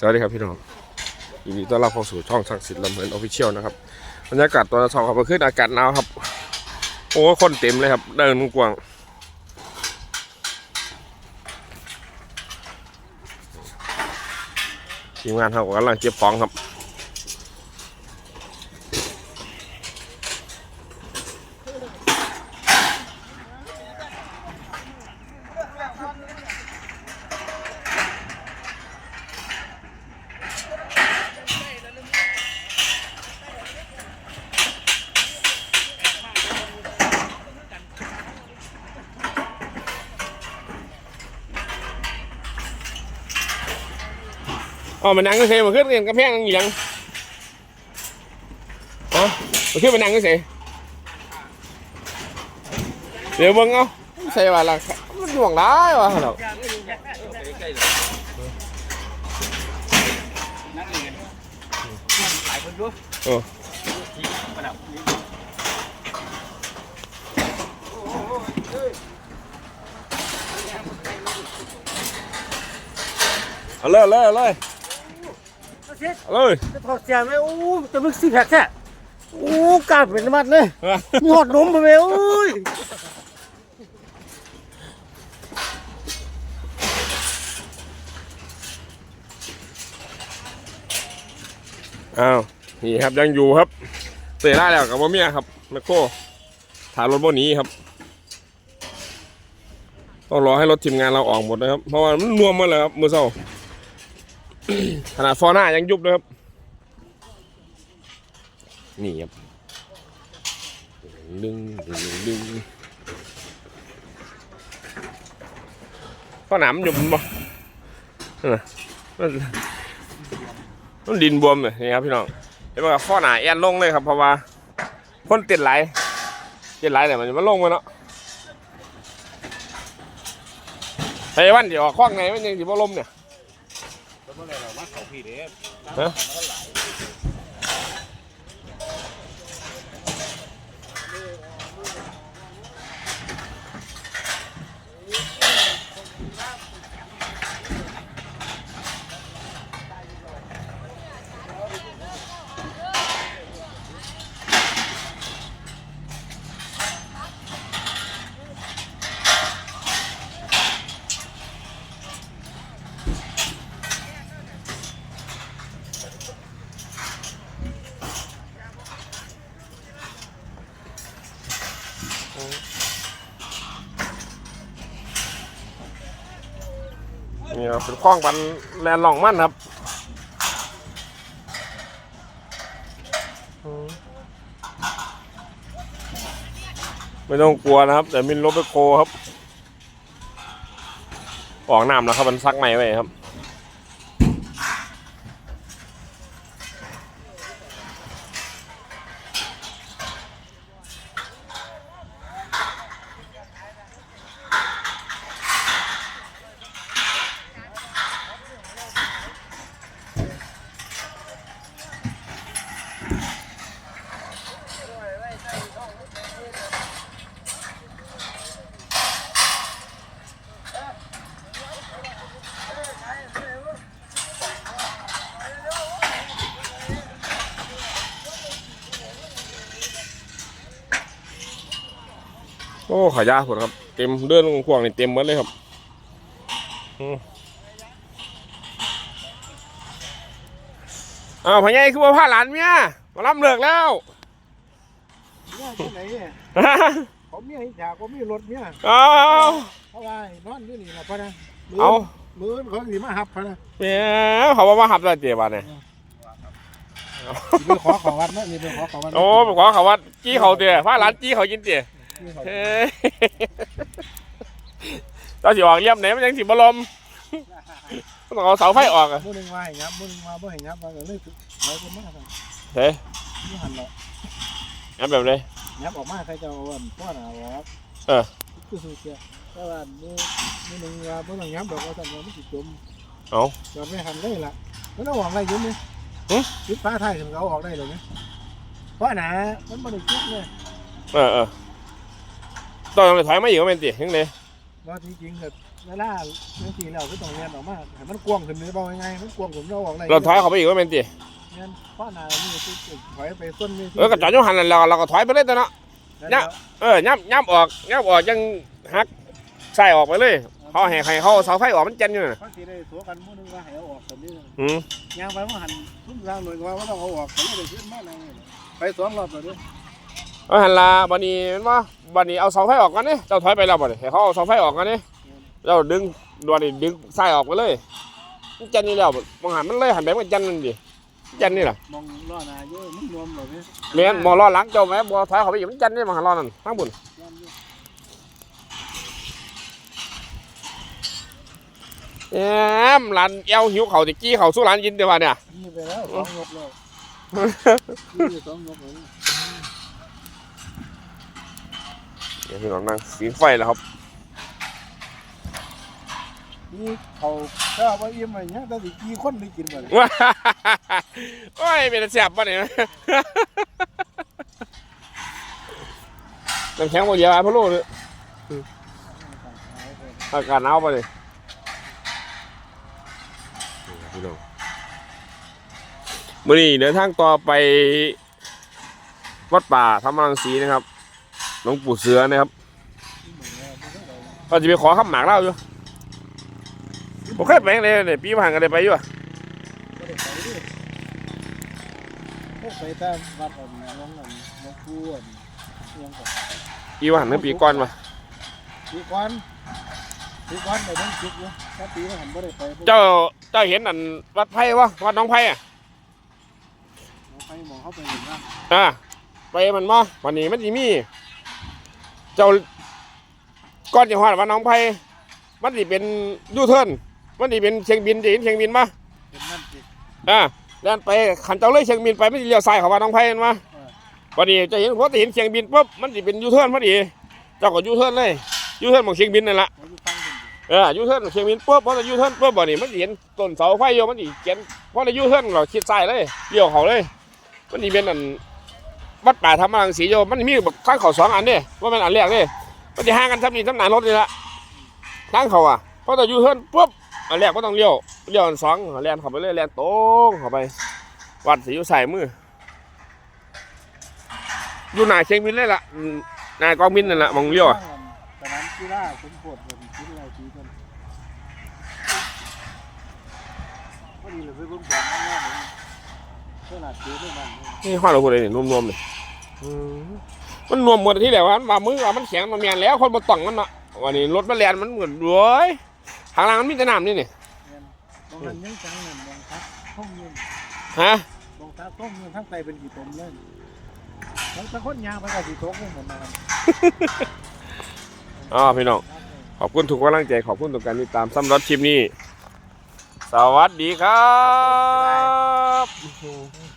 สวัสดีครับพี่น้องยินดีต้อนรับเข้าสู่ช่องสังสิทธิ์ลำเพลินออฟฟิเชียลนะครับบรรยากาศตอนเช้าครับเมื่อคืนอากาศหนาวครับ โอ้คนเต็มเลยครับ เดินกว้างทีมงานเขากำลังเก็บของครับ อ๋อมันนั่งก็เสียมันขึ้นเรียนกระแพงอีหยังอ๋อมันขึ้นมันนั่งก็เสียเดี๋ยวเบิ่งเอาใส่ว่าละมันห่วงได้วะเราเรียนหลายคนด้วยโอ้ที่ประดับนี้เอาเลยเอาเลย เอาเลยเอาเลยจะถอดเสียไหมโอ้จะมึกซี่แพคแท้โอ้กล้าเป็นมัดเลยมีหอดนมไปไหมโอ้ยอ้าวนี่ครับยังอยู่ครับเตะได้แล้วกับว่าเมียครับแมคโครถารถบนนี้ครับต้องรอให้รถทีมงานเราออกหมดนะครับ เพราะว่ามันรวมหมาเลยครับมือเศร้า ขนาดฟอร์หน้ายังยุบเลยครับ นี่ครับดึงดึงดึงดึงข้อหนามยุบบ่นั่นน่ะมันมันดินบวมเลยนี่ครับพี่น้องเห็นไหมครับข้อหนาแอนลงเลยครับเพราะว่าพ่นติดไหลติดไหลเนี่ยมันจะมาลงมาเนาะไอ้วันเดี๋ยวออกข้องไหนมันยังสิบ่ลมเนี่ย เรามาเขาพี่ นี่ครับเป็นข้องปันแลนหลองมั่นครับไม่ต้องกลัวนะครับ แต่มินลบไปโคครับ ออกน้ำแล้วครับมันซักใหม่ไว้ครับ โอ้ขายาผลครับ เต็มเดินขวางนี่เต็มหมดเลยครับอืมอ้าวพ่อใหญ่คือว่าพาหลานเมียมารับเลิกแล้วเนี่ยที่ไหนเนี่ยเขาเมียอยากเขามีรถเมียเอาเขาไายนอนอยู่นี่นะพะนะมืเอามือเขาสิมาหับพะนะเมียเขาว่ามาหับตาเจ็บวันเนี่ยสิไปขอเขอวัดนะนี่ไปขอเขอวัดนะโอ้ไปขอเขาว่าจี้เขาเตี๋ยพาหลานจี้เขากินเตี๋ยนี่ เขาเฮ้ยตอนสิออกเยี่ยมไหนมันยังสิบลมต้องเอาเสาไฟออกอะมือหนึ่งว่าให้ยับมือหนึ่งว่าบ่ให้ยับว่าก็เลยเราก็มาสั่งเฮ้ยนี่หันเนาะงั้นแบบเลยยับออกมาใครจะเอาอันพ่อหน้าออกเออคือสูเสียแต่ว่ามือมือหนึ่งว่าบ่ต้องยับดอกว่าสั่นว่ามันสิจมเอาจอดไม่หันได้ละมันเอาออกได้อยุ่นี่หึปิดฟ้าท้ายถึงเอาออกได้เลยไหมเพราะหนามันบ่ได้จุกเลยเออเออ ต้องไปถอยมาอีกก็เป็นติยังไงว่าจริงๆแบบเวลาเมื่อกี้เราก็ต้องเรียนออกมาให้มันกว้างขึ้นนี่บอกยังไงมันกว้างขึ้นเราออกอะไรเราถอยเขาไปอีกว่าเป็นตีเงี้ยเพราะนานี่คือถอยไปต้นนี่เออกระจอดอยุหันแล้วเราก็ถอยไปเลยแต่เนาะเนี่ยเออย่ำย่ำออกย่ำออกยังหักใส่ออกไปเลยเขาให้ให้เขาเอาเสาไฟออกมันเจนอยู่น่ะบางทีได้ตัวกันมื้อนึงว่าให้เอาออกตอนนี้อืมยางไปว่าหันทุ่มทางหน่อยว่าว่าต้องเอาออกก็ไม่ได้ขึ้นมาเลยไปสองรอบแล้วเด้อเอาหันลาบันนี้แมันว่า บันนี้เอาเสาไฟออกกันนี่เจ้าถอยไปแล้วบัดนี้ให้เขาเอาเสาไฟออกกันนี่เราดึงดวนนี่ดึงใส่ออกไปเลยมันเจนนี่แล้วมองหันมันเลยหันแบบมันเจนนั่นดิเจนนี่ล่ะมองล้อหน้าเยอะมันรวมแบบนี้เมียนมอล้อหลังเจ้าแม่บัวถอยเขาไปอีกมันเจนนี่มองหันล้อนั่นทั้งบุญรวมอยู่แอมหลานเอวหิวเขาจะกี้เขาสู้หลานยินเดี๋ยวว่าเนี่ยนี่ไปแล้วสองยกแล้วนี่สองยกแล้ว เดี๋ยวพี่น้องนั่งสีไฟแล้วครับนี่เขาถ้าว่าอิ่มอะไรเงี้ยแต่สิกี่คนได้กินบ่เลยว้าโอ้ยเป็นแสบป่ะเนี่ยน้ำแข็งหมดเยอะพะโล้เลยอากาศหนาวป่ะเนี่ยพี่น้องมื่อนี้เดินทางต่อไปวัดป่าธรรมรังสีนะครับ หลวงปู่เสือนะครับก็จะไปขอคำหมากเล่าอยู่ผมเคยไปเลยเนี่ยปีผ่านกันเลยไปอยู่อะบ่ได้ไปดิพวกไปตามวัดอันน้องอันน้องครูอันยังก็ปีผ่านหรือปีก่อนวะปีก่อนปีก่อนไปเบิ่งจุกอยู่ถ้าปีหันบ่ได้ไปพวกเจ้าเจ้าเห็นอันวัดไผ่วะวัดหน้องไผ่อะเอาไปหมองเขาไปหนึ่งนะอ่าไปมันมาวันนี้มันสิมี เจ้าก้อนจังหวัดวัดหน้องไผ่มันสิเป็นยูเทิร์นมันสิเป็นเชียงบินจะเห็นเชียงบินปะเป็นนั่นสิอ่าแล่นไปขันเจ้าเลยเชียงบินไปมันสิเลี้ยวซ้ายเขาวัดหน้องไผ่เห็นปะวันนี้จะเห็นพอจะเห็นเชียงบินปุ๊บมันสิเป็นยูเทิร์นพอดีเจ้าก็ยูเทิร์นเลยยูเทิร์นของเชียงบินนั่นแหละเขาอยู่ฟังเป็นเออยูเทิร์นเชียงบินปุ๊บพอจะยูเทิร์นปุ๊บบ่นี่มันสิเห็นต้นเสาไฟโยมันสิเขียนพอจะยูเทิร์นเราคิดซ้ายเลยเลี้ยวเขาเลย มันสิเป็นอัน วัดป่าธรรมรังสีโยมันมีแบบข้างเขาสองอันเด้ว่ามันอันแรกเด้มันจะห่างกันซ้ำนี่ซ้ำหนารถนี่ละทางเขาอะพอจะอยู่เทิร์นปุ๊บอันแรกก็ต้องเลี้ยวเลี้ยวอันสองแลนเขาไปเลยแลนตรงเข้าไป วัดสีอยู่ใส่มืออยู่หน้าเชียงบินเลยล่ะหน้ากองบินนั่นแหละมองเลี้ยวอะสนามกีฬาสมโพธิเป็นกีฬาทีกันพอดีเลยเบิ่งบอลข้า นอกเลยเท่าไหร่ตีด้วยมันนี่ข้อเราพูดเลยนี่นวมๆเลยมันนวมหมดที่แหละว่ามามือว่ามันแข็งมันแมนแล้วคนบนต่องมันเนาะวันนี้รถมันแลนมันเหมือนรวยทางล่างมันมีแต่น้ำนี่นี่บางทันยังจังเงินบางทักท่องเงินฮะบางทักท่องเงินทั้งไตเป็นกี่ตมเลยทั้งตะคนยางไปกับกี่ตมเหมือนกันอ๋อพี่น้องขอบคุณทุกกำลังใจขอบคุณทุกการติดตามสำหรับคลิปนี้ สวัสดีครับ sarap.